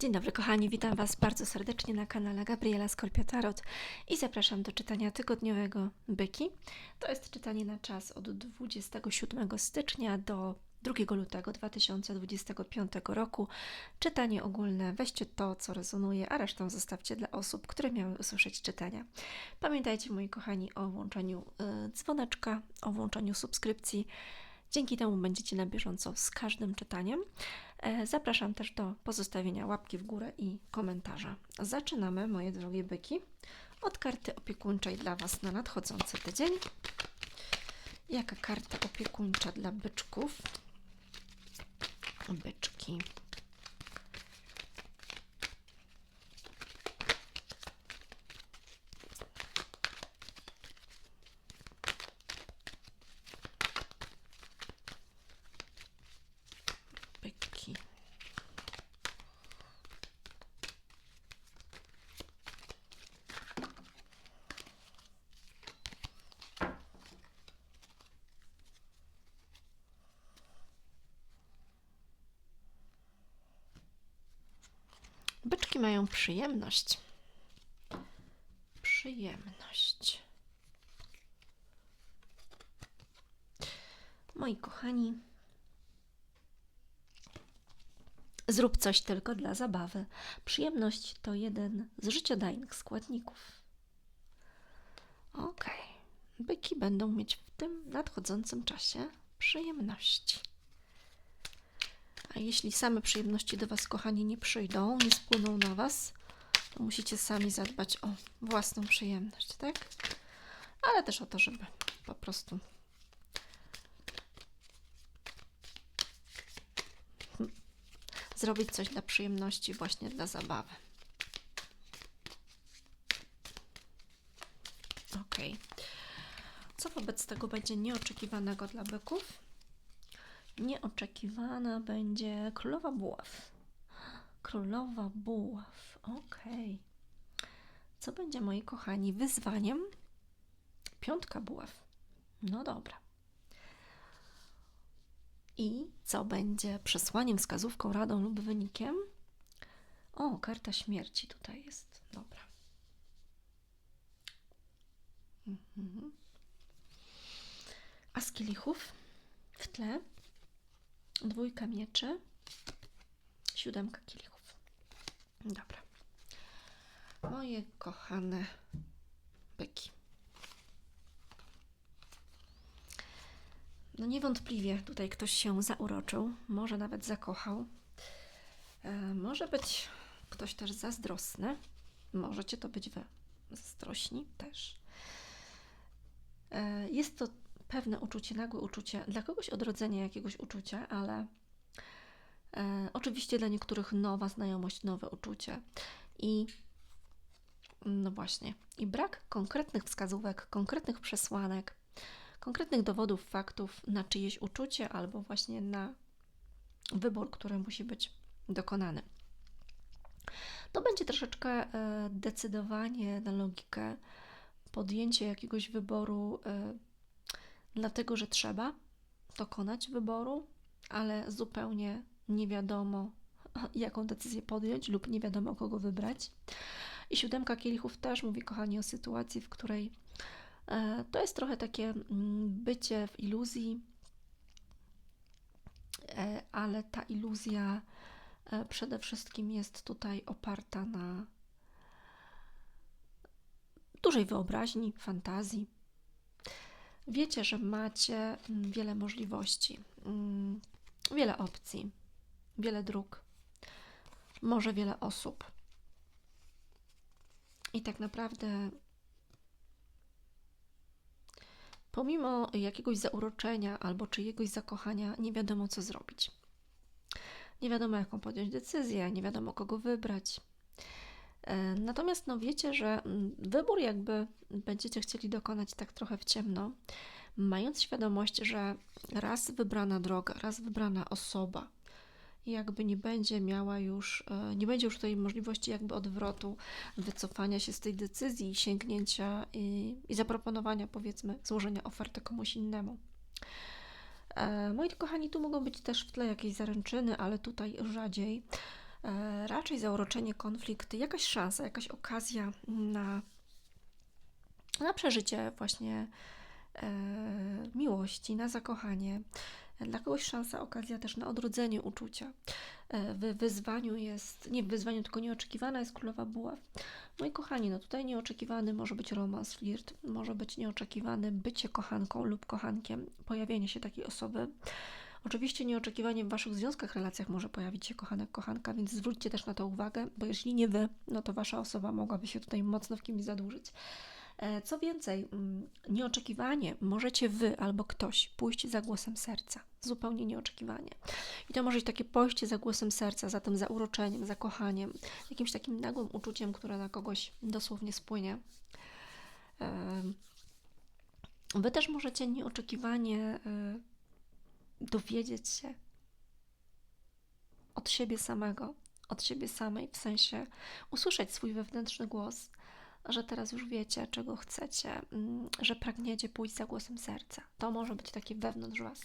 Dzień dobry kochani, witam Was bardzo serdecznie na kanale Gabriela Skorpia Tarot i zapraszam do czytania tygodniowego Byki. To jest czytanie na czas od 27 stycznia do 2 lutego 2025 roku. Czytanie ogólne, weźcie to, co rezonuje, a resztę zostawcie dla osób, które miały usłyszeć czytania. Pamiętajcie, moi kochani, o włączeniu y, dzwoneczka, o włączeniu subskrypcji. Dzięki temu będziecie na bieżąco z każdym czytaniem. E, Zapraszam też do pozostawienia łapki w górę i komentarza. Zaczynamy, moje drogie byki, od karty opiekuńczej dla Was na nadchodzący tydzień. Jaka karta opiekuńcza dla byczków? Byczki. Byki. Byczki mają przyjemność. Przyjemność. Moi kochani, zrób coś tylko dla zabawy. Przyjemność to jeden z życiodajnych składników. Okej, byki będą mieć w tym nadchodzącym czasie przyjemności. A jeśli same przyjemności do Was, kochani, nie przyjdą, nie spłyną na Was, to musicie sami zadbać o własną przyjemność, tak? Ale też o to, żeby po prostu zrobić coś dla przyjemności, właśnie dla zabawy. Ok. Co wobec tego będzie nieoczekiwanego dla byków? Nieoczekiwana będzie królowa buław. Królowa buław. Ok. Co będzie, moi kochani, wyzwaniem? Piątka buław. No dobra. I co będzie przesłaniem, wskazówką, radą lub wynikiem? O, karta śmierci tutaj jest. Dobra. Mhm. A z kielichów w tle dwójka mieczy, siódemka kielichów. Dobra. Moje kochane byki. No niewątpliwie tutaj ktoś się zauroczył, może nawet zakochał. E, może być ktoś też zazdrosny. Możecie to być wy zazdrośni też. E, jest to pewne uczucie, nagłe uczucie, dla kogoś odrodzenie jakiegoś uczucia, ale e, oczywiście dla niektórych nowa znajomość, nowe uczucie. I no właśnie, i brak konkretnych wskazówek, konkretnych przesłanek, konkretnych dowodów, faktów na czyjeś uczucie albo właśnie na wybór, który musi być dokonany. To będzie troszeczkę e, decydowanie na logikę, podjęcie jakiegoś wyboru, e, dlatego że trzeba dokonać wyboru, ale zupełnie nie wiadomo, jaką decyzję podjąć, lub nie wiadomo, kogo wybrać. I siódemka kielichów też mówi, kochani, o sytuacji, w której E, to jest trochę takie mm, bycie w iluzji, e, ale ta iluzja e, przede wszystkim jest tutaj oparta na dużej wyobraźni, fantazji. Wiecie, że macie mm, wiele możliwości, mm, wiele opcji, wiele dróg, może wiele osób. I tak naprawdę Pomimo jakiegoś zauroczenia albo czyjegoś zakochania, nie wiadomo co zrobić. Nie wiadomo, jaką podjąć decyzję, nie wiadomo, kogo wybrać. E, natomiast no wiecie, że mm, wybór jakby będziecie chcieli dokonać tak trochę w ciemno, mając świadomość, że raz wybrana droga, raz wybrana osoba jakby nie będzie miała już, e, nie będzie już tutaj możliwości jakby odwrotu, wycofania się z tej decyzji, sięgnięcia i, i zaproponowania powiedzmy złożenia oferty komuś innemu. E, moi kochani, tu mogą być też w tle jakieś zaręczyny, ale tutaj rzadziej. E, raczej zauroczenie, konflikt, jakaś szansa, jakaś okazja na, na przeżycie właśnie e, miłości, na zakochanie. Dla kogoś szansa, okazja też na odrodzenie uczucia. E, w wyzwaniu jest, nie w wyzwaniu, tylko nieoczekiwana jest królowa buław. Moi kochani, no tutaj nieoczekiwany może być romans, flirt, może być nieoczekiwany bycie kochanką lub kochankiem, pojawienie się takiej osoby. Oczywiście nieoczekiwanie w Waszych związkach, relacjach może pojawić się kochanek, kochanka, więc zwróćcie też na to uwagę, bo jeśli nie Wy, no to Wasza osoba mogłaby się tutaj mocno w kimś zadłużyć. E, co więcej, mm, nieoczekiwanie możecie Wy albo ktoś pójść za głosem serca, zupełnie nieoczekiwanie. I to może być takie pójście za głosem serca, za tym zauroczeniem, zakochaniem, jakimś takim nagłym uczuciem, które na kogoś dosłownie spłynie. Wy też możecie nieoczekiwanie e, dowiedzieć się od siebie samego, od siebie samej, w sensie usłyszeć swój wewnętrzny głos, że teraz już wiecie, czego chcecie, mm, że pragniecie pójść za głosem serca. To może być takie wewnątrz Was.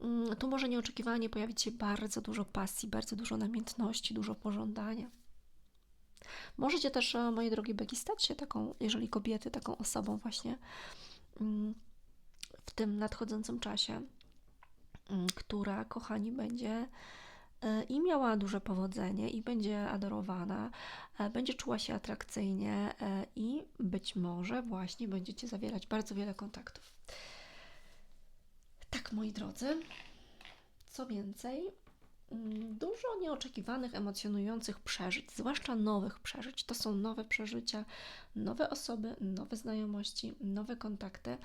Mm, tu może nieoczekiwanie pojawić się bardzo dużo pasji, bardzo dużo namiętności, dużo pożądania. Możecie też, e, moje drogie Beki, stać się taką, jeżeli kobiety, taką osobą właśnie mm, w tym nadchodzącym czasie, która, kochani, będzie e, i miała duże powodzenie, i będzie adorowana, e, będzie czuła się atrakcyjnie, e, i być może właśnie będziecie zawierać bardzo wiele kontaktów. Tak, moi drodzy. Co więcej, mm, dużo nieoczekiwanych, emocjonujących przeżyć, zwłaszcza nowych przeżyć. To są nowe przeżycia, nowe osoby, nowe znajomości, nowe kontakty.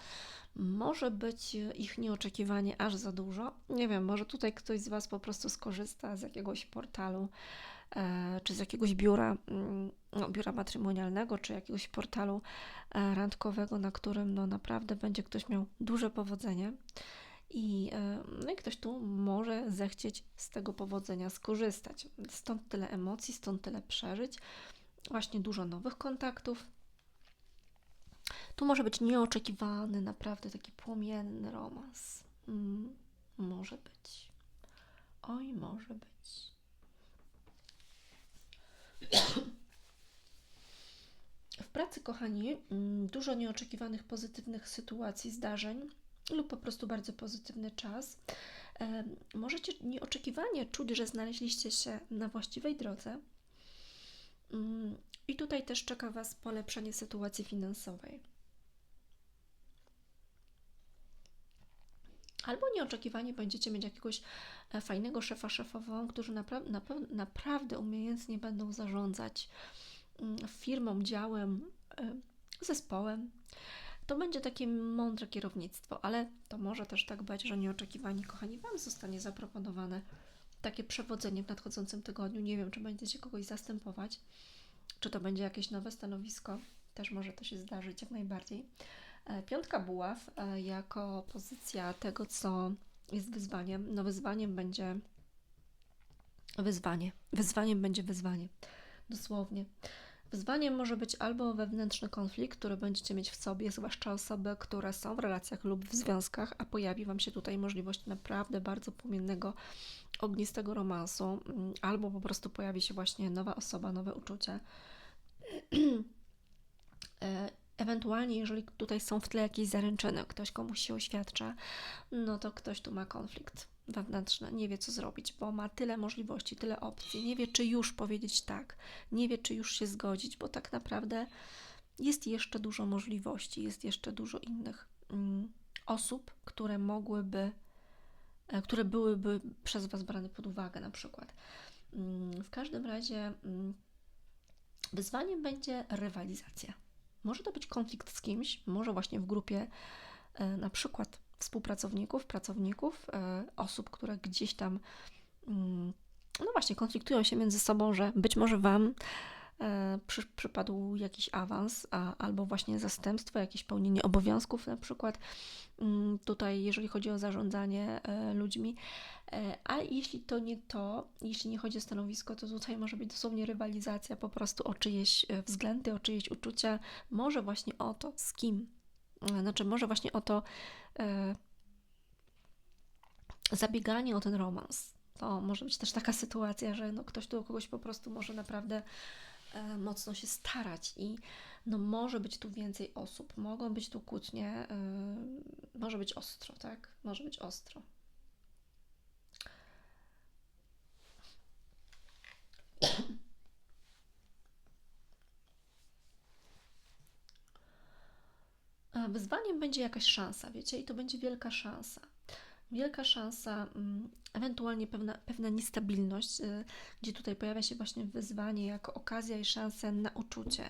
Może być ich nieoczekiwanie aż za dużo. Nie wiem, może tutaj ktoś z Was po prostu skorzysta z jakiegoś portalu e, czy z jakiegoś biura, mm, no, biura matrymonialnego, czy jakiegoś portalu e, randkowego, na którym no, naprawdę będzie ktoś miał duże powodzenie. I, no i ktoś tu może zechcieć z tego powodzenia skorzystać. Stąd tyle emocji, stąd tyle przeżyć, właśnie dużo nowych kontaktów, tu może być nieoczekiwany, naprawdę taki płomienny romans. Mm, może być. Oj, może być. W pracy, kochani, mm, dużo nieoczekiwanych pozytywnych sytuacji, zdarzeń lub po prostu bardzo pozytywny czas. Możecie nieoczekiwanie czuć, że znaleźliście się na właściwej drodze. Mm, I tutaj też czeka Was polepszenie sytuacji finansowej. Albo nieoczekiwanie będziecie mieć jakiegoś e, fajnego szefa, szefową, którzy napra napra naprawdę umiejętnie będą zarządzać mm, firmą, działem, e, zespołem. To będzie takie mądre kierownictwo, ale to może też tak być, że nieoczekiwanie, kochani, Wam zostanie zaproponowane takie przewodzenie w nadchodzącym tygodniu. Nie wiem, czy będziecie kogoś zastępować, czy to będzie jakieś nowe stanowisko. Też może to się zdarzyć jak najbardziej. E, piątka buław e, jako pozycja tego, co jest wyzwaniem. No wyzwaniem będzie wyzwanie. Wyzwaniem będzie wyzwanie. Dosłownie. Wyzwaniem może być albo wewnętrzny konflikt, który będziecie mieć w sobie, zwłaszcza osoby, które są w relacjach lub w związkach, a pojawi Wam się tutaj możliwość naprawdę bardzo płomiennego, ognistego romansu, mm, albo po prostu pojawi się właśnie nowa osoba, nowe uczucie. E, Ewentualnie, jeżeli tutaj są w tle jakieś zaręczyny, ktoś komuś się oświadcza, no to ktoś tu ma konflikt wewnętrzny, nie wie co zrobić, bo ma tyle możliwości, tyle opcji, nie wie czy już powiedzieć tak, nie wie czy już się zgodzić, bo tak naprawdę jest jeszcze dużo możliwości, jest jeszcze dużo innych mm, osób, które mogłyby, e, które byłyby przez Was brane pod uwagę na przykład. Mm, w każdym razie mm, wyzwaniem będzie rywalizacja. Może to być konflikt z kimś, może właśnie w grupie e, na przykład współpracowników, pracowników, e, osób, które gdzieś tam, mm, no właśnie, konfliktują się między sobą, że być może Wam e, przy, przypadł jakiś awans, a, albo właśnie zastępstwo, jakieś pełnienie obowiązków, na przykład mm, tutaj, jeżeli chodzi o zarządzanie ludźmi. A jeśli to nie to, jeśli nie chodzi o stanowisko, to tutaj może być dosłownie rywalizacja po prostu o czyjeś e, względy, o czyjeś uczucia, może właśnie o to, z kim. Znaczy, może właśnie o to e, zabieganie o ten romans. To może być też taka sytuacja, że no ktoś tu o kogoś po prostu może naprawdę e, mocno się starać i no może być tu więcej osób, mogą być tu kłótnie, e, może być ostro, tak? Może być ostro. Wyzwaniem będzie jakaś szansa, wiecie, i to będzie wielka szansa. Wielka szansa, mm, ewentualnie pewna, pewna niestabilność, y, gdzie tutaj pojawia się właśnie wyzwanie jako okazja i szansa na uczucie,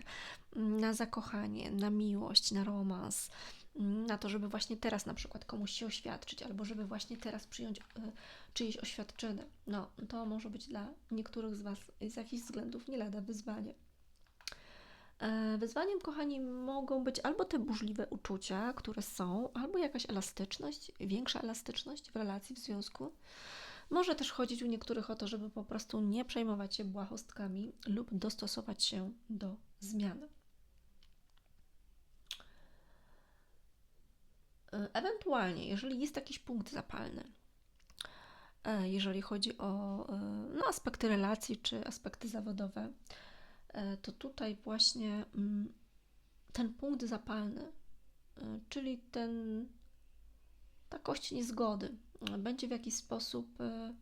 mm, na zakochanie, na miłość, na romans, mm, na to, żeby właśnie teraz na przykład komuś się oświadczyć, albo żeby właśnie teraz przyjąć y, czyjeś oświadczyny. No, to może być dla niektórych z Was z jakichś względów nie lada wyzwanie. E, Wyzwaniem, kochani, mogą być albo te burzliwe uczucia, które są, albo jakaś elastyczność, większa elastyczność w relacji, w związku. Może też chodzić u niektórych o to, żeby po prostu nie przejmować się błahostkami lub dostosować się do zmian. E, Ewentualnie, jeżeli jest jakiś punkt zapalny, e, jeżeli chodzi o no, aspekty relacji czy aspekty zawodowe, to tutaj właśnie mm, ten punkt zapalny, e, czyli ten, ta kość niezgody, e, będzie w jakiś sposób e,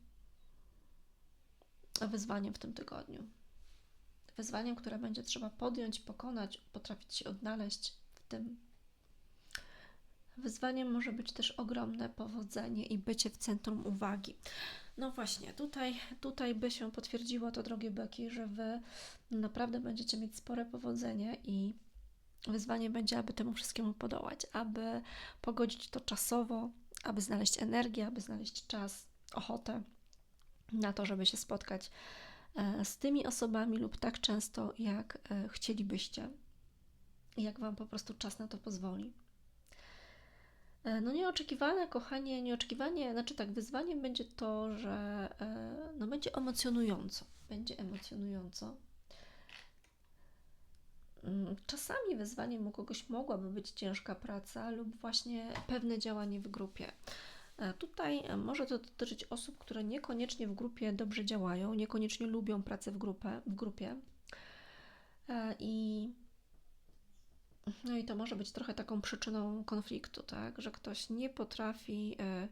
wyzwaniem w tym tygodniu. Wyzwaniem, które będzie trzeba podjąć, pokonać, potrafić się odnaleźć w tym. Wyzwaniem może być też ogromne powodzenie i bycie w centrum uwagi. No właśnie, tutaj, tutaj by się potwierdziło to, drogie Beki, że Wy naprawdę będziecie mieć spore powodzenie i wyzwanie będzie, aby temu wszystkiemu podołać, aby pogodzić to czasowo, aby znaleźć energię, aby znaleźć czas, ochotę na to, żeby się spotkać e, z tymi osobami lub tak często, jak e, chcielibyście, jak Wam po prostu czas na to pozwoli. E, No nieoczekiwane, kochanie, nieoczekiwanie, znaczy tak, wyzwaniem będzie to, że e, no będzie emocjonująco, będzie emocjonująco. Mm, Czasami wyzwaniem u kogoś mogłaby być ciężka praca lub właśnie pewne działanie w grupie. E, Tutaj może to dotyczyć osób, które niekoniecznie w grupie dobrze działają, niekoniecznie lubią pracę w, grupę, w grupie. I no i to może być trochę taką przyczyną konfliktu, tak? Że ktoś nie potrafi e,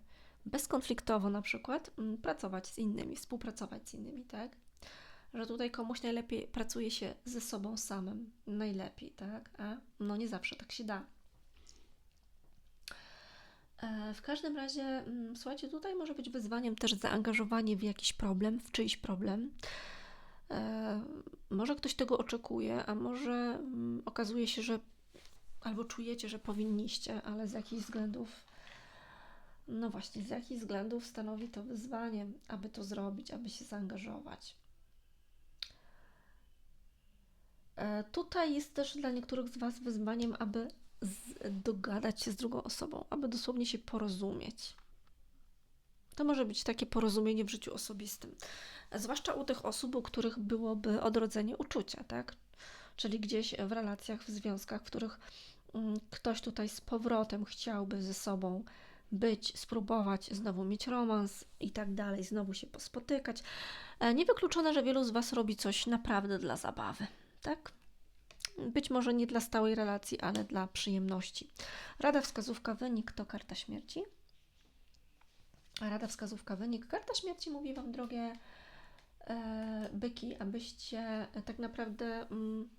bezkonfliktowo na przykład mm, pracować z innymi, współpracować z innymi, tak? Że tutaj komuś najlepiej pracuje się ze sobą samym, najlepiej, tak? A no nie zawsze tak się da. E, W każdym razie, mm, słuchajcie, tutaj może być wyzwaniem też zaangażowanie w jakiś problem, w czyjś problem. E, Może ktoś tego oczekuje, a może mm, okazuje się, że albo czujecie, że powinniście, ale z jakichś względów, no właśnie, z jakichś względów stanowi to wyzwanie, aby to zrobić, aby się zaangażować. E, Tutaj jest też dla niektórych z Was wyzwaniem, aby dogadać się z drugą osobą, aby dosłownie się porozumieć. To może być takie porozumienie w życiu osobistym, zwłaszcza u tych osób, u których byłoby odrodzenie uczucia, tak? Czyli gdzieś w relacjach, w związkach, w których mm, ktoś tutaj z powrotem chciałby ze sobą być, spróbować znowu mieć romans i tak dalej, znowu się pospotykać. E, Niewykluczone, że wielu z Was robi coś naprawdę dla zabawy, tak? Być może nie dla stałej relacji, ale dla przyjemności. Rada wskazówka wynik to karta śmierci. Rada wskazówka wynik. Karta śmierci mówi Wam, drogie e, byki, abyście tak naprawdę mm,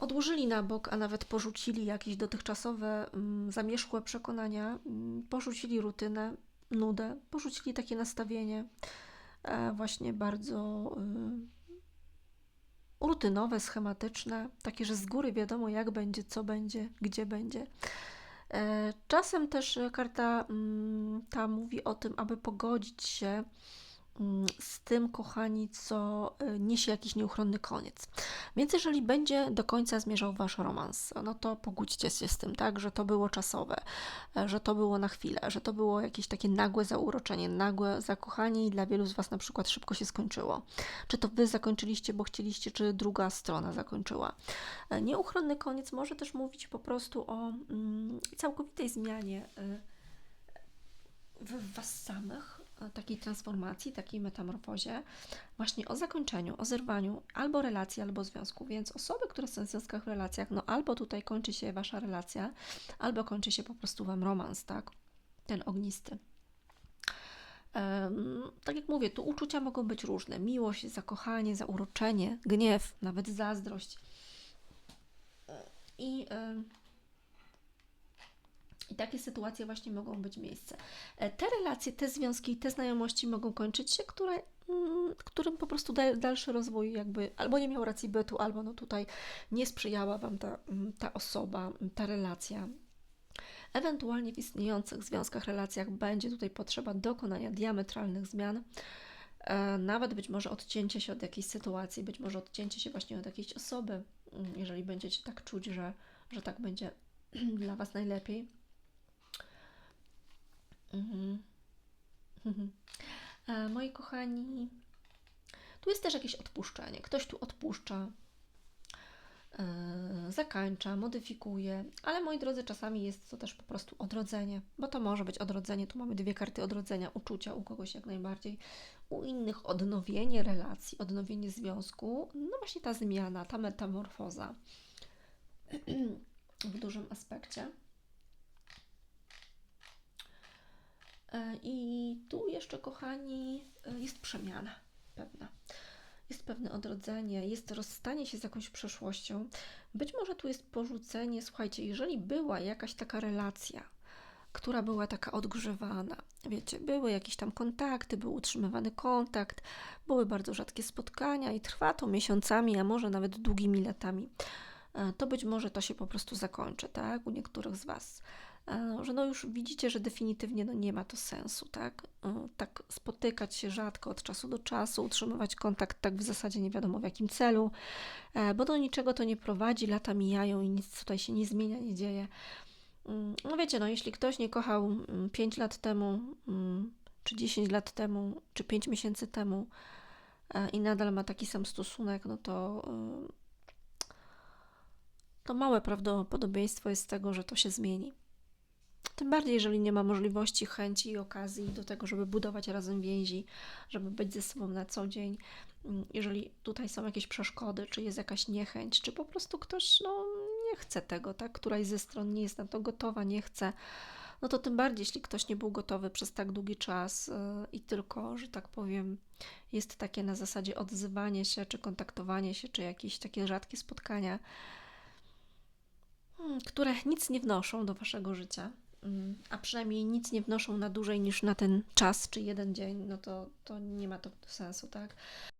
odłożyli na bok, a nawet porzucili jakieś dotychczasowe mm, zamierzchłe przekonania, mm, porzucili rutynę, nudę, porzucili takie nastawienie e, właśnie bardzo y, rutynowe, schematyczne, takie, że z góry wiadomo jak będzie, co będzie, gdzie będzie. E, Czasem też karta mm, ta mówi o tym, aby pogodzić się z tym, kochani, co e, niesie jakiś nieuchronny koniec. Więc jeżeli będzie do końca zmierzał Wasz romans, no to pogódźcie się z tym, tak, że to było czasowe, e, że to było na chwilę, że to było jakieś takie nagłe zauroczenie, nagłe zakochanie i dla wielu z Was na przykład szybko się skończyło. Czy to Wy zakończyliście, bo chcieliście, czy druga strona zakończyła. E, Nieuchronny koniec może też mówić po prostu o mm, całkowitej zmianie w Was samych, takiej transformacji, takiej metamorfozie, właśnie o zakończeniu, o zerwaniu albo relacji, albo związku. Więc osoby, które są w związkach, w relacjach, no albo tutaj kończy się wasza relacja, albo kończy się po prostu wam romans, tak? Ten ognisty. Em, tak jak mówię, tu uczucia mogą być różne: miłość, zakochanie, zauroczenie, gniew, nawet zazdrość. I, I takie sytuacje właśnie mogą być miejsce. E, Te relacje, te związki, te znajomości mogą kończyć się, które, mm, którym po prostu dal- dalszy rozwój jakby albo nie miał racji bytu, albo no tutaj nie sprzyjała Wam ta, mm, ta osoba, mm, ta relacja. Ewentualnie w istniejących związkach, relacjach będzie tutaj potrzeba dokonania diametralnych zmian, e, nawet być może odcięcie się od jakiejś sytuacji, być może odcięcie się właśnie od jakiejś osoby, jeżeli będziecie tak czuć, że, że tak będzie dla Was najlepiej. Mhm. Mhm. E, Moi kochani, tu jest też jakieś odpuszczenie. Ktoś tu odpuszcza, e, zakańcza, modyfikuje, ale moi drodzy, czasami jest to też po prostu odrodzenie, bo to może być odrodzenie. Tu mamy dwie karty odrodzenia, uczucia u kogoś jak najbardziej, u innych odnowienie relacji, odnowienie związku. No właśnie ta zmiana, ta metamorfoza w dużym aspekcie. E, I tu jeszcze, kochani, e, jest przemiana pewna. Jest pewne odrodzenie, jest rozstanie się z jakąś przeszłością. Być może tu jest porzucenie. Słuchajcie, jeżeli była jakaś taka relacja, która była taka odgrzewana, wiecie, były jakieś tam kontakty, był utrzymywany kontakt, były bardzo rzadkie spotkania i trwa to miesiącami, a może nawet długimi latami, e, to być może to się po prostu zakończy, tak, u niektórych z Was e, że no już widzicie, że definitywnie no nie ma to sensu, tak? E, Tak spotykać się rzadko od czasu do czasu, utrzymywać kontakt tak w zasadzie nie wiadomo w jakim celu, e, bo do niczego to nie prowadzi, lata mijają i nic tutaj się nie zmienia, nie dzieje. Mm, No wiecie, no jeśli ktoś nie kochał 5 lat temu, mm, czy 10 lat temu, czy 5 miesięcy temu e, i nadal ma taki sam stosunek, no to to małe prawdopodobieństwo jest tego, że to się zmieni. Tym bardziej, jeżeli nie ma możliwości, chęci i okazji do tego, żeby budować razem więzi, żeby być ze sobą na co dzień. Mm, Jeżeli tutaj są jakieś przeszkody, czy jest jakaś niechęć, czy po prostu ktoś no, nie chce tego, tak? Któraś ze stron nie jest na to gotowa, nie chce, no to tym bardziej, jeśli ktoś nie był gotowy przez tak długi czas yy, i tylko, że tak powiem, jest takie na zasadzie odzywanie się, czy kontaktowanie się, czy jakieś takie rzadkie spotkania, mm, które nic nie wnoszą do waszego życia, a przynajmniej nic nie wnoszą na dłużej niż na ten czas, czy jeden dzień, no to, to nie ma to sensu, tak?